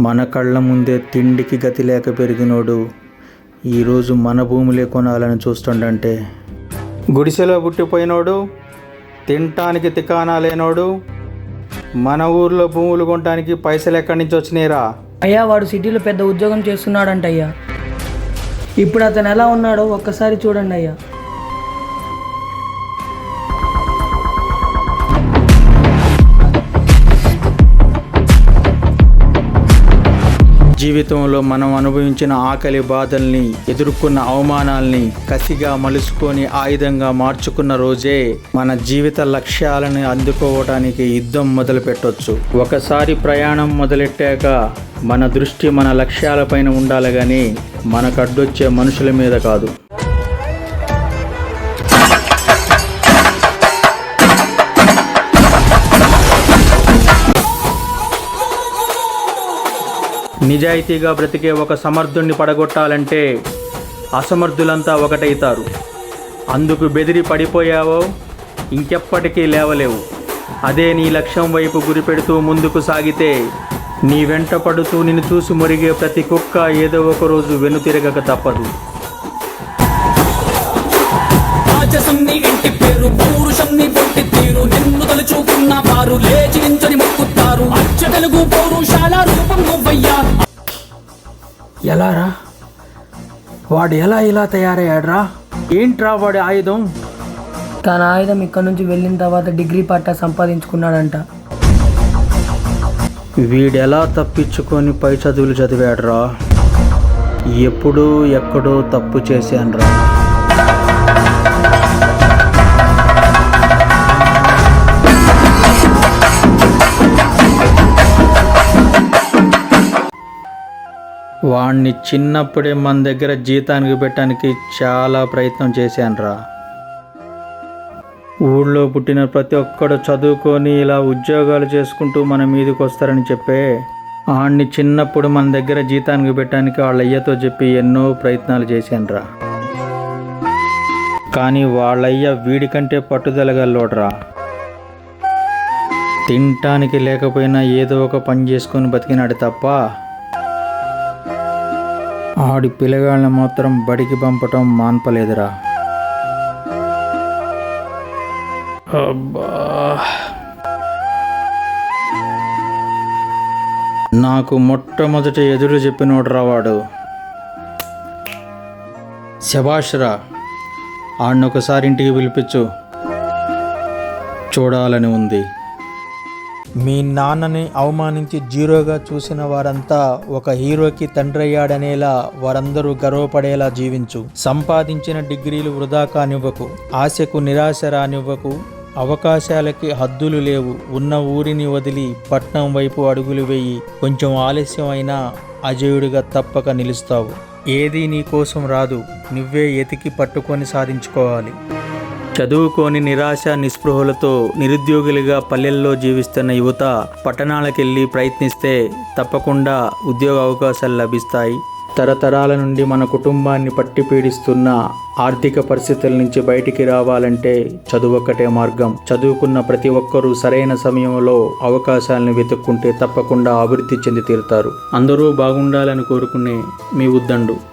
మన కళ్ళ ముందే తిండికి గతి లేక పెరిగినోడు ఈరోజు మన భూములే కొనాలని చూస్తుండంటే. గుడిసెలో పుట్టిపోయినోడు తినటానికి తికానా లేనోడు మన ఊర్లో భూములు కొనడానికి పైసలు ఎక్కడి నుంచి వచ్చినాయిరా? అయ్యా వాడు సిటీలో పెద్ద ఉద్యోగం చేస్తున్నాడంట అయ్యా ఇప్పుడు అతను ఎలా ఉన్నాడో ఒక్కసారి చూడండి అయ్యా జీవితంలో మనం అనుభవించిన ఆకలి బాధల్ని ఎదుర్కొన్న అవమానాల్ని కసిగా మలుసుకొని ఆయుధంగా మార్చుకున్న రోజే మన జీవిత లక్ష్యాలను అందుకోవడానికి యుద్ధం మొదలు పెట్టొచ్చు ఒకసారి ప్రయాణం మొదలెట్టాక మన దృష్టి మన లక్ష్యాలపైన ఉండాలి కానీ మనకు అడ్డొచ్చే మనుషుల మీద కాదు. నిజాయితీగా బ్రతికే ఒక సమర్థుణ్ణి పడగొట్టాలంటే అసమర్థులంతా ఒకటైతారు. అందుకు బెదిరి పడిపోయావో ఇంకెప్పటికీ లేవలేవు. అదే నీ లక్ష్యం వైపు గురిపెడుతూ ముందుకు సాగితే నీ వెంట పడుతూ నిన్ను చూసి మురిగే ప్రతి కుక్క ఏదో ఒక రోజు వెనుతిరగక తప్పదు. రాజసం నీ ఇంటి పేరు పౌరుషం నీ పొట్టి తీరు నిన్ను తలుచుకున్న వారు లేచి నించని తెలుగు పౌరుషాల రూపం నువ్వయ్యా. ఎలారా? వాడు ఎలా ఇలా తయారయ్యాడ్రా? ఏంట్రా వాడి ఆయుధం? తన ఆయుధం ఇక్కడ నుంచి వెళ్ళిన తర్వాత డిగ్రీ పట్టా సంపాదించుకున్నాడంట. వీడెలా తప్పించుకొని పై చదువులు చదివాడ్రా? ఎప్పుడూ ఎక్కడో తప్పు చేశాన్రా. వాణ్ణి చిన్నప్పుడే మన దగ్గర జీతానికి పెట్టడానికి చాలా ప్రయత్నం చేశానురా. ఊళ్ళో పుట్టిన ప్రతి ఒక్కడు చదువుకొని ఇలా ఉద్యోగాలు చేసుకుంటూ మన మీదకి వస్తారని చెప్పే ఆడిని చిన్నప్పుడు మన దగ్గర జీతానికి పెట్టడానికి వాళ్ళ అయ్యతో చెప్పి ఎన్నో ప్రయత్నాలు చేశానురా. కానీ వాళ్ళయ్య వీడికంటే పట్టుదలగల్లోడ్రా తినటానికి లేకపోయినా ఏదో ఒక పని చేసుకొని బతికినాడు తప్ప ఆడి పిల్లగాళ్ళని మాత్రం బడికి పంపటం మాన్పలేదురా. అబ్బా. నాకు మొట్టమొదట ఎదురు చెప్పినోడ్రా వాడు. శభాష్రా ఆడిని ఒకసారి ఇంటికి పిలిపించు. చూడాలని ఉంది. మీ నాన్నని అవమానించి జీరోగా చూసిన వారంతా ఒక హీరోకి తండ్రి అయ్యాడనేలా వారందరూ గర్వపడేలా జీవించు. సంపాదించిన డిగ్రీలు వృధా కానివ్వకు ఆశకు నిరాశ రానివ్వకు అవకాశాలకి హద్దులు లేవు. ఉన్న ఊరిని వదిలి పట్నం వైపు అడుగులు వేయి. కొంచెం ఆలస్యం అయినా అజయుడిగా తప్పక నిలుస్తావు. ఏదీ నీకోసం రాదు. నువ్వే ఎతికి పట్టుకొని సాధించుకోవాలి. చదువుకోని నిరాశ నిస్పృహలతో నిరుద్యోగులుగా పల్లెల్లో జీవిస్తున్న యువత పట్టణాలకెళ్ళి ప్రయత్నిస్తే తప్పకుండా ఉద్యోగ అవకాశాలు లభిస్తాయి. తరతరాల నుండి మన కుటుంబాన్ని పట్టి పీడిస్తున్న ఆర్థిక పరిస్థితుల నుంచి బయటికి రావాలంటే చదువు ఒక్కటే మార్గం. చదువుకున్న ప్రతి ఒక్కరూ సరైన సమయంలో అవకాశాలను వెతుక్కుంటే తప్పకుండా అభివృద్ధి చెంది తీరుతారు. అందరూ బాగుండాలని కోరుకునే మీ ఉద్దండు.